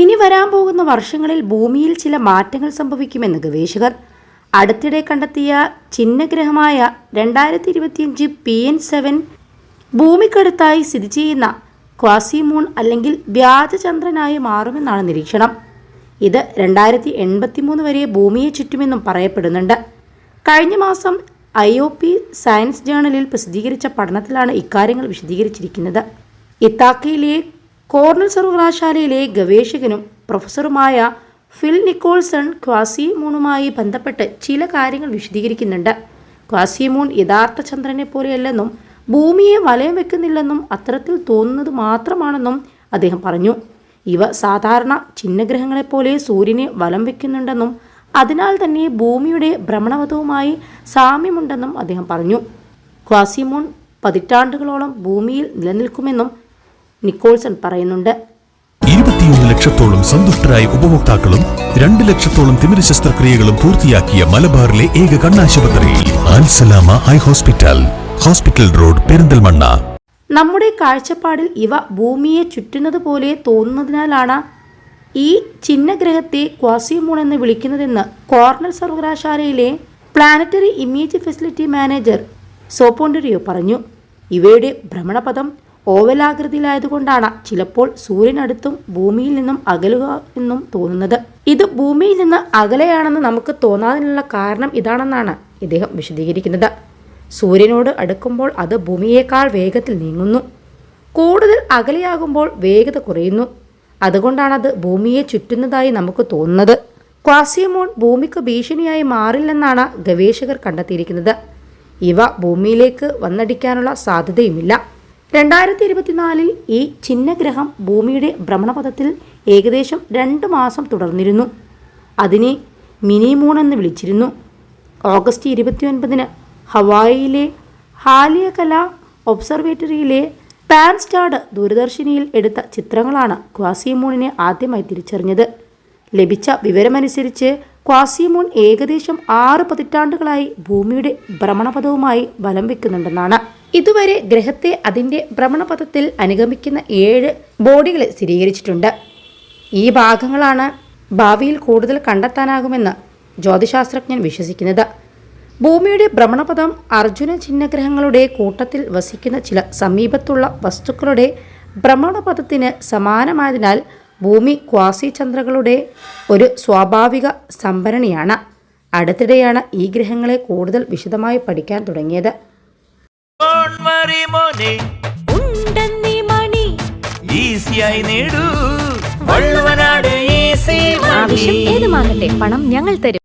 ഇനി വരാൻ പോകുന്ന വർഷങ്ങളിൽ ഭൂമിയിൽ ചില മാറ്റങ്ങൾ സംഭവിക്കുമെന്ന് ഗവേഷകർ. അടുത്തിടെ കണ്ടെത്തിയ ചിഹ്നഗ്രഹമായ രണ്ടായിരത്തി ഇരുപത്തിയഞ്ച് പി എൻ സെവൻ ഭൂമിക്കടുത്തായി സ്ഥിതി ചെയ്യുന്ന ക്വാസിമൂൺ അല്ലെങ്കിൽ വ്യാജചന്ദ്രനായി മാറുമെന്നാണ് നിരീക്ഷണം. ഇത് രണ്ടായിരത്തി എൺപത്തി മൂന്ന് വരെ ഭൂമിയെ ചുറ്റുമെന്നും പറയപ്പെടുന്നുണ്ട്. കഴിഞ്ഞ മാസം ഐ ഒ പി സയൻസ് ജേണലിൽ പ്രസിദ്ധീകരിച്ച പഠനത്തിലാണ് ഇക്കാര്യങ്ങൾ വിശദീകരിച്ചിരിക്കുന്നത്. ഇത്താക്കയിലെ കോർണൽ സർവകലാശാലയിലെ ഗവേഷകനും പ്രൊഫസറുമായ ഫിൽ നിക്കോൾസൺ ക്വാസിമൂണുമായി ബന്ധപ്പെട്ട് ചില കാര്യങ്ങൾ വിശദീകരിക്കുന്നുണ്ട്. ക്വാസിമൂൺ യഥാർത്ഥ ചന്ദ്രനെ പോലെയല്ലെന്നും ഭൂമിയെ വലയം വെക്കുന്നില്ലെന്നും അത്തരത്തിൽ തോന്നുന്നത് മാത്രമാണെന്നും അദ്ദേഹം പറഞ്ഞു. ഇവ സാധാരണ ചിഹ്നഗ്രഹങ്ങളെപ്പോലെ സൂര്യനെ വലം വെക്കുന്നുണ്ടെന്നും അതിനാൽ തന്നെ ഭൂമിയുടെ ഭ്രമണപഥവുമായി സാമ്യമുണ്ടെന്നും അദ്ദേഹം പറഞ്ഞു. ക്വാസിമൂൺ പതിറ്റാണ്ടുകളോളം ഭൂമിയിൽ നിലനിൽക്കുമെന്നും നിക്കോൾസൺ പറയുന്നുണ്ട്. ഇരുപത്തിയൊന്ന് ലക്ഷത്തോളം സന്തുഷ്ടരായ ഉപഭോക്താക്കളും രണ്ട് ലക്ഷത്തോളം തിമിര ശസ്ത്രക്രിയകളും പൂർത്തിയാക്കിയ മലബാറിലെ ഏക കണ്ണാശുപത്രി Al Salama eye hospital hospital road Perinthalmanna. നമ്മുടെ കാഴ്ചപ്പാടിൽ ഇവ ഭൂമിയെ ചുറ്റുന്നത് പോലെ തോന്നുന്നതിനാലാണ് ഈ ചിഹ്നഗ്രഹത്തെ ക്വാസിമൂൺ എന്ന് വിളിക്കുന്നതെന്ന് കോർണൽ സർവകലാശാലയിലെ പ്ലാനറ്ററി ഇമേജ് ഫെസിലിറ്റി മാനേജർ സോപോണ്ടറിയോ പറഞ്ഞു. ഇവയുടെ ഭ്രമണപഥം ഓവലാകൃതിയിലായതുകൊണ്ടാണ് ചിലപ്പോൾ സൂര്യനടുത്തും ഭൂമിയിൽ നിന്നും അകലുക എന്നും തോന്നുന്നത്. ഇത് ഭൂമിയിൽ നിന്ന് അകലെയാണെന്ന് നമുക്ക് തോന്നാതിനുള്ള കാരണം ഇതാണെന്നാണ് ഇദ്ദേഹം വിശദീകരിക്കുന്നത്. സൂര്യനോട് അടുക്കുമ്പോൾ അത് ഭൂമിയേക്കാൾ വേഗത്തിൽ നീങ്ങുന്നു. കൂടുതൽ അകലെയാകുമ്പോൾ വേഗത കുറയുന്നു. അതുകൊണ്ടാണത് ഭൂമിയെ ചുറ്റുന്നതായി നമുക്ക് തോന്നുന്നത്. ക്വാസിയമോൺ ഭൂമിക്ക് ഭീഷണിയായി മാറില്ലെന്നാണ് ഗവേഷകർ കണ്ടെത്തിയിരിക്കുന്നത്. ഇവ ഭൂമിയിലേക്ക് വന്നടിക്കാനുള്ള സാധ്യതയുമില്ല. രണ്ടായിരത്തി ഇരുപത്തിനാലിൽ ഈ ചിഹ്നഗ്രഹം ഭൂമിയുടെ ഭ്രമണപഥത്തിൽ ഏകദേശം രണ്ട് മാസം തുടർന്നിരുന്നു. അതിനെ മിനി മൂൺ എന്ന് വിളിച്ചിരുന്നു. ഓഗസ്റ്റ് ഇരുപത്തിയൊൻപതിന് ഹവായിയിലെ ഹാലിയകല ഒബ്സർവേറ്ററിയിലെ പാൻസ്റ്റാഡ് ദൂരദർശിനിയിൽ എടുത്ത ചിത്രങ്ങളാണ് ക്വാസിമൂണിനെ ആദ്യമായി തിരിച്ചറിഞ്ഞത്. ലഭിച്ച വിവരമനുസരിച്ച് ക്വാസിമൂൺ ഏകദേശം ആറ് പതിറ്റാണ്ടുകളായി ഭൂമിയുടെ ഭ്രമണപഥവുമായി ബലം വെക്കുന്നുണ്ടെന്നാണ്. ഇതുവരെ ഗ്രഹത്തെ അതിന്റെ ഭ്രമണപഥത്തിൽ അനുഗമിക്കുന്ന ഏഴ് ബോഡികളെ സ്ഥിരീകരിച്ചിട്ടുണ്ട്. ഈ ഭാഗങ്ങളാണ് ഭാവിയിൽ കൂടുതൽ കണ്ടെത്താനാകുമെന്ന് ജ്യോതിശാസ്ത്രജ്ഞൻ വിശ്വസിക്കുന്നത്. ഭൂമിയുടെ ഭ്രമണപഥം അർജുന ചിഹ്നഗ്രഹങ്ങളുടെ കൂട്ടത്തിൽ വസിക്കുന്ന ചില സമീപത്തുള്ള വസ്തുക്കളുടെ ഭ്രമണപഥത്തിന് സമാനമായതിനാൽ ഭൂമി ക്വാസി ചന്ദ്രകളുടെ ഒരു സ്വാഭാവിക സംഭരണിയാണ്. അടുത്തിടെയാണ് ഈ ഗ്രഹങ്ങളെ കൂടുതൽ വിശദമായി പഠിക്കാൻ തുടങ്ങിയത്. മോനെ. ഉണ്ടെന്നീ മണി. ഈസിയായി നേടൂ. വള്ളുവനാട് ഈസി ആവശ്യം ഏതുമാകട്ടെ പണം ഞങ്ങൾ തരും.